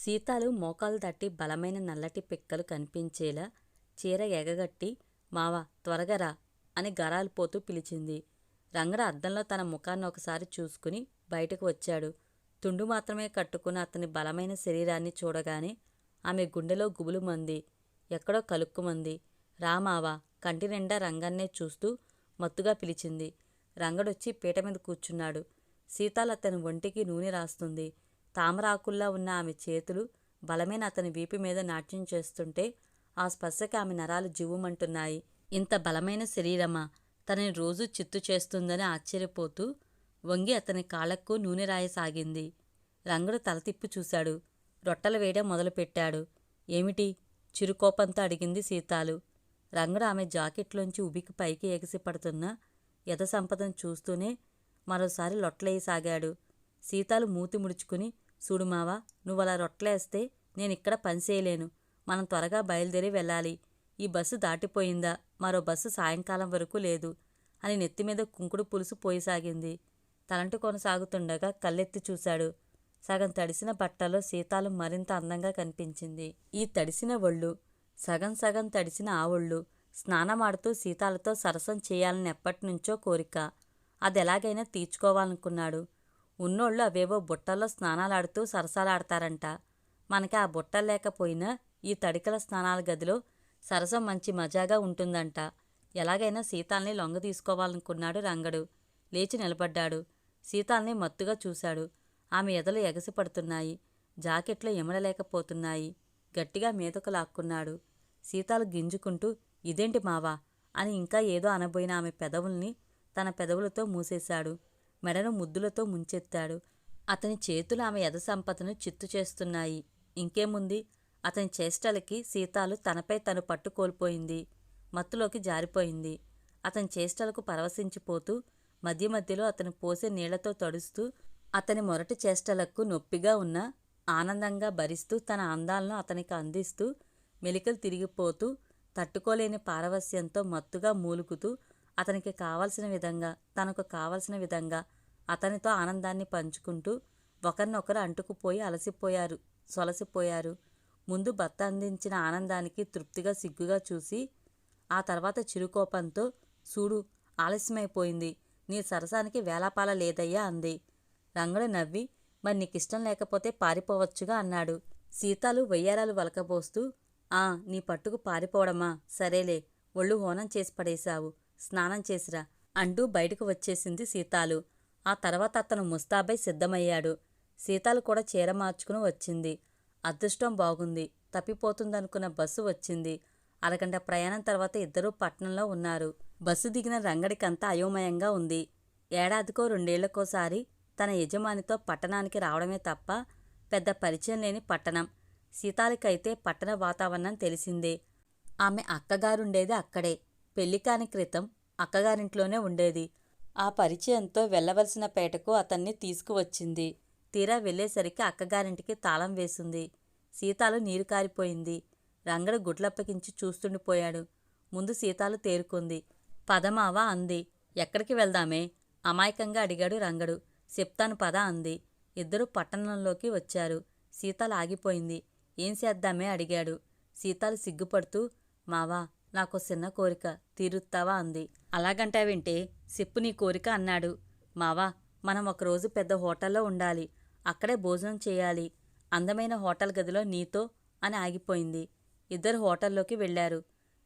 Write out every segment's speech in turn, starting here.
సీతాలు మోకాలు దాటి బలమైన నల్లటి పిక్కలు కనిపించేలా చీర ఎగగట్టి మావా త్వరగరా అని గరాలు పోతూ పిలిచింది. రంగడ అద్దంలో తన ముఖాన్ని ఒకసారి చూసుకుని బయటకు వచ్చాడు. తుండు మాత్రమే కట్టుకున్న అతని బలమైన శరీరాన్ని చూడగానే ఆమె గుండెలో గుబులుమంది ఎక్కడో కలుక్కుమంది రామావా కంటి నిండా రంగన్నే చూస్తూ మత్తుగా పిలిచింది. రంగడొచ్చి పీట మీద కూర్చున్నాడు. సీతాలు అతని ఒంటికి నూనె రాస్తుంది. తామరాకుల్లా ఉన్న ఆమె చేతులు బలమైన అతని వీపు మీద నాట్యం చేస్తుంటే ఆ స్పర్శకి ఆమె నరాలు జివ్వుమంటున్నాయి. ఇంత బలమైన శరీరమా? తనని రోజూ చిత్తు చేస్తుందని ఆశ్చర్యపోతూ వంగి అతని కాళ్ళకు నూనె రాయసాగింది. రంగడు తల తిప్పి చూశాడు. రొట్టెలు వేయడం మొదలుపెట్టాడు. ఏమిటి? చిరుకోపంతో అడిగింది సీతాలు. రంగడు ఆమె జాకెట్లోంచి ఉబికి పైకి ఎగసిపడుతున్న యథ సంపదను చూస్తూనే మరోసారి లొట్టలేయసాగాడు. సీతాలు మూతి ముడుచుకుని చూడుమావా నువ్వలా రొట్లేస్తే నేనిక్కడ పనిచేయలేను మనం త్వరగా బయలుదేరి వెళ్ళాలి. ఈ బస్సు దాటిపోయిందా? మరో బస్సు సాయంకాలం వరకు లేదు అని నెత్తిమీద కుంకుడు పులుసు పోయిసాగింది. తలంటు కొనసాగుతుండగా కళ్ళెత్తి చూశాడు. సగం తడిసిన బట్టలో సీతాలు మరింత అందంగా కనిపించింది. ఈ తడిసిన ఒళ్ళు సగం సగం తడిసిన ఆ ఒళ్ళు స్నానమాడుతూ సీతాలతో సరసం చేయాలని ఎప్పటినుంచో కోరిక. అది ఎలాగైనా తీర్చుకోవాలనుకున్నాడు. ఉన్నోళ్ళు అవేవో బుట్టల్లో స్నానాలాడుతూ సరసాలాడతారంట. మనకి ఆ బుట్టలు లేకపోయినా ఈ తడికల స్నానాల గదిలో సరసం మంచి మజాగా ఉంటుందంట. ఎలాగైనా సీతాల్ని లొంగ తీసుకోవాలనుకున్నాడు రంగడు. లేచి నిలబడ్డాడు. సీతాల్ని మత్తుగా చూశాడు. ఆమె ఎదలు ఎగసిపడుతున్నాయి. జాకెట్లో ఎమడలేకపోతున్నాయి గట్టిగా మీదకు లాక్కున్నాడు. సీతాలు గింజుకుంటూ ఇదేంటి మావా? అని ఇంకా ఏదో అనబోయిన ఆమె పెదవుల్ని తన పెదవులతో మూసేశాడు. మెడను ముద్దులతో ముంచెత్తాడు. అతని చేతులు ఆమె యథ సంపదను చిత్తు చేస్తున్నాయి. ఇంకేముంది? అతని చేష్టలకి సీతాలు తనపై తను పట్టు కోల్పోయింది మత్తులోకి జారిపోయింది. అతని చేష్టలకు పరవశించిపోతూ మధ్య మధ్యలో అతను పోసే నీళ్ళతో తడుస్తూ అతని మొరటి చేష్టలకు నొప్పిగా ఉన్న ఆనందంగా భరిస్తూ తన అందాలను అతనికి అందిస్తూ మెలికలు తిరిగిపోతూ తట్టుకోలేని పారవస్యంతో మత్తుగా మూలుగుతూ అతనికి కావలసిన విధంగా తనకు కావలసిన విధంగా అతనితో ఆనందాన్ని పంచుకుంటూ ఒకరినొకరు అంటుకుపోయి అలసిపోయారు సొలసిపోయారు. ముందు భర్త అందించిన ఆనందానికి తృప్తిగా సిగ్గుగా చూసి ఆ తర్వాత చిరుకోపంతో చూడు ఆలస్యమైపోయింది. నీ సరసానికి వేలాపాల లేదయ్యా అంది. రంగడు నవ్వి మరి నీకిష్టం లేకపోతే పారిపోవచ్చుగా అన్నాడు. సీతాలు వయ్యారాలు వలకబోస్తూ ఆ నీ పట్టుకు పారిపోవడమా? సరేలే ఒళ్ళు హోనం చేసి పడేశావు. స్నానం చేసిరా అంటూ బయటకు వచ్చేసింది సీతాలు. ఆ తర్వాత అతను ముస్తాబై సిద్ధమయ్యాడు. సీతాలు కూడా చీర మార్చుకుని వచ్చింది. అదృష్టం బాగుంది. తప్పిపోతుందనుకున్న బస్సు వచ్చింది. అరగంట ప్రయాణం తర్వాత ఇద్దరూ పట్నంలో ఉన్నారు. బస్సు దిగిన రంగడికంతా అయోమయంగా ఉంది. ఏడాదికో రెండేళ్ళకోసారి తన యజమానితో పట్టణానికి రావడమే తప్ప పెద్ద పరిచయం లేని పట్టణం. సీతాలకైతే పట్టణ వాతావరణం తెలిసిందే. ఆమె అక్కగారుండేది అక్కడే. పెళ్ళికాని క్రితం అక్కగారింట్లోనే ఉండేది. ఆ పరిచయంతో వెళ్ళవలసిన పేటకు అతన్ని తీసుకువచ్చింది. తీరా వెళ్ళేసరికి అక్కగారింటికి తాళం వేసింది. సీతాలు నీరు కారిపోయింది. రంగడు గుడ్లప్పకించి చూస్తుండిపోయాడు. ముందు సీతాలు తేరుకుంది. పదమావా అంది ఎక్కడికి వెళ్దామే? అమాయకంగా అడిగాడు రంగడు. చెప్తాను పద అంది. ఇద్దరు పట్టణంలోకి వచ్చారు. సీతాలు ఆగిపోయింది. ఏం చేద్దామే? అడిగాడు. సీతాలు సిగ్గుపడుతూ మావా నాకు చిన్న కోరిక. తీరుస్తావా అంది. అలాగంటావేంటే సిప్పు నీ కోరిక అన్నాడు. మావా మనం ఒకరోజు పెద్ద హోటల్లో ఉండాలి. అక్కడే భోజనం చేయాలి. అందమైన హోటల్ గదిలో నీతో అని ఆగిపోయింది. ఇద్దరు హోటల్లోకి వెళ్ళారు.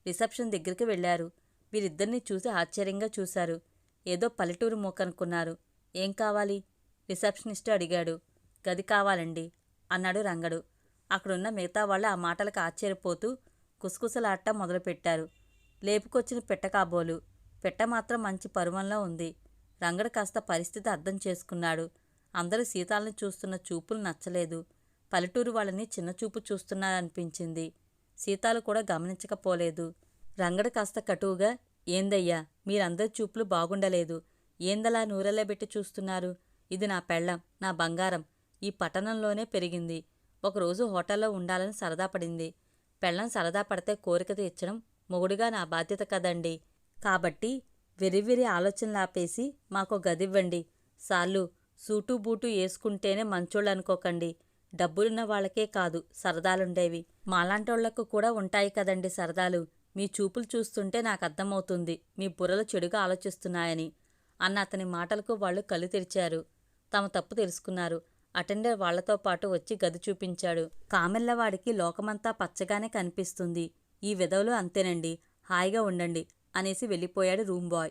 రిసెప్షన్ దగ్గరికి వెళ్ళారు. వీరిద్దరిని చూసి ఆశ్చర్యంగా చూశారు. ఏదో పల్లెటూరు మూకనుకున్నారు ఏం కావాలి? రిసెప్షనిస్ట్ అడిగాడు. గది కావాలండి అన్నాడు రంగడు. అక్కడున్న మిగతా వాళ్ళు ఆ మాటలకు ఆశ్చర్యపోతూ కుసకుసలాడటం మొదలుపెట్టారు. లేపుకొచ్చిన పిట్ట కాబోలు. పిట్ట మాత్రం మంచి పరువంలో ఉంది. రంగడు కాస్త పరిస్థితి అర్థం చేసుకున్నాడు. అందరూ సీతాలని చూస్తున్న చూపులు నచ్చలేదు. పల్లెటూరు వాళ్ళని చిన్న చూపు చూస్తున్నారనిపించింది. సీతాలు కూడా గమనించకపోలేదు. రంగడు కాస్త కటువుగా ఏందయ్యా మీరందరి చూపులు బాగుండలేదు. ఏందలా నూరెళ్ళబెట్టి చూస్తున్నారు? ఇది నా పెళ్ళం నా బంగారం. ఈ పట్టణంలోనే పెరిగింది. ఒకరోజు హోటల్లో ఉండాలని సరదా పడింది. పెళ్ళం సరదా పడితే కోరిక తీర్చడం మొగుడిగా నా బాధ్యత కదండి. కాబట్టి విరివిరి ఆలోచనలాపేసి మాకు మాకో గదివ్వండి. సార్లు సూటు బూటు వేసుకుంటేనే మంచోళ్ళనుకోకండి డబ్బులున్న వాళ్ళకే కాదు సరదాలుండేవి. మాలాంటోళ్ళకు కూడా ఉంటాయి కదండి సరదాలు. మీ చూపులు చూస్తుంటే నాకు అర్థమవుతుంది మీ బుర్రలు చెడుగా ఆలోచిస్తున్నాయని. అన్న అతని మాటలకు వాళ్ళు కళ్ళు తెరిచారు. తమ తప్పు తెలుసుకున్నారు. అటెండర్ వాళ్ళతో పాటు వచ్చి గది చూపించాడు. కామెల్లవాడికి లోకమంతా పచ్చగానే కనిపిస్తుంది. ఈ విధవులు అంతేనండి. హాయిగా ఉండండి అనేసి వెళ్ళిపోయాడు రూమ్ బాయ్.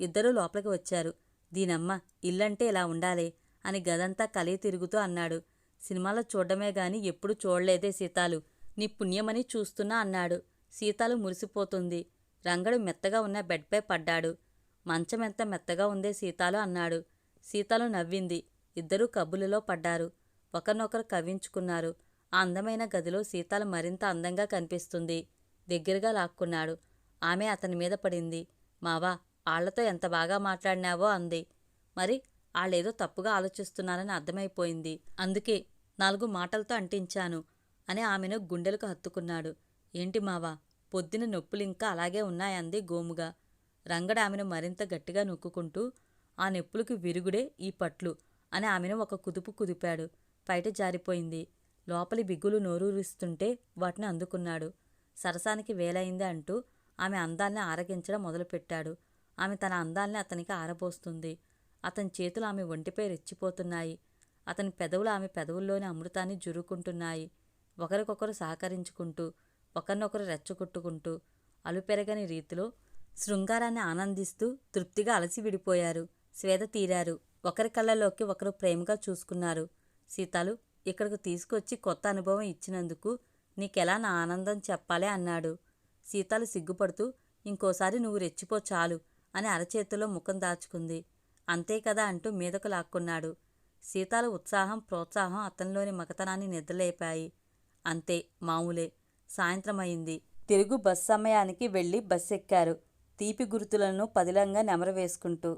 ఇద్దరూ లోపలికి వచ్చారు. దీనమ్మ ఇల్లంటే ఇలా ఉండాలే అని గదంతా కలిగి తిరుగుతూ అన్నాడు. సినిమాలో చూడడమే గాని ఎప్పుడు చూడలేదే సీతాలు. నీ పుణ్యమని చూస్తున్నా అన్నాడు. సీతాలు మురిసిపోతుంది. రంగడు మెత్తగా ఉన్న బెడ్పై పడ్డాడు. మంచం ఎంత మెత్తగా ఉందే సీతాలు అన్నాడు. సీతాలు నవ్వింది. ఇద్దరూ కబులులో పడ్డారు. ఒకరినొకరు కవ్వించుకున్నారు. ఆ అందమైన గదిలో సీతాలు మరింత అందంగా కనిపిస్తుంది. దగ్గరగా లాక్కున్నాడు. ఆమె అతని మీద పడింది. మావా ఆళ్ళతో ఎంత బాగా మాట్లాడినావో అంది. మరి ఆళ్ళేదో తప్పుగా ఆలోచిస్తున్నారని అర్థమైపోయింది. అందుకే నాలుగు మాటలతో అంటించాను అని ఆమెను గుండెలకు హత్తుకున్నాడు. ఏంటి మావా పొద్దున నొప్పులింకా అలాగే ఉన్నాయంది గోముగా. రంగడు ఆమెను మరింత గట్టిగా నొక్కుకుంటూ ఆ నొప్పులకు విరుగుడే ఈ పట్లు అని ఆమెను ఒక కుదుపు కుదిపాడు. బయట జారిపోయింది. లోపలి బిగులు నోరూరుస్తుంటే వాటిని అందుకున్నాడు. సరసానికి వేలైంది అంటూ ఆమె అందాల్ని ఆరగించడం మొదలుపెట్టాడు. ఆమె తన అందాల్ని అతనికి ఆరబోస్తుంది. అతని చేతులు ఆమె ఒంటిపై రెచ్చిపోతున్నాయి. అతని పెదవులు ఆమె పెదవుల్లోని అమృతాన్ని జురుకుంటున్నాయి. ఒకరికొకరు సహకరించుకుంటూ ఒకరినొకరు రెచ్చగొట్టుకుంటూ అలుపెరగని రీతిలో శృంగారాన్ని ఆనందిస్తూ తృప్తిగా అలసి విడిపోయారు. స్వేద తీరారు. ఒకరి కళ్ళలోకి ఒకరు ప్రేమగా చూసుకున్నారు. సీతాలు ఇక్కడికి తీసుకొచ్చి కొత్త అనుభవం ఇచ్చినందుకు నీకెలా నా ఆనందం చెప్పాలి అన్నాడు. సీతాలు సిగ్గుపడుతూ ఇంకోసారి నువ్వు రెచ్చిపో చాలు అని అరచేతిలో ముఖం దాచుకుంది. అంతే కదా అంటూ మీదకు లాక్కున్నాడు. సీతాలు ఉత్సాహం ప్రోత్సాహం అతనిలోని మగతనాన్ని నిద్రలేపాయి. అంతే మామూలే సాయంత్రం అయింది తిరుగు బస్ సమయానికి వెళ్ళి బస్ ఎక్కారు తీపి గుర్తులను పదిలంగా నెమరవేసుకుంటూ.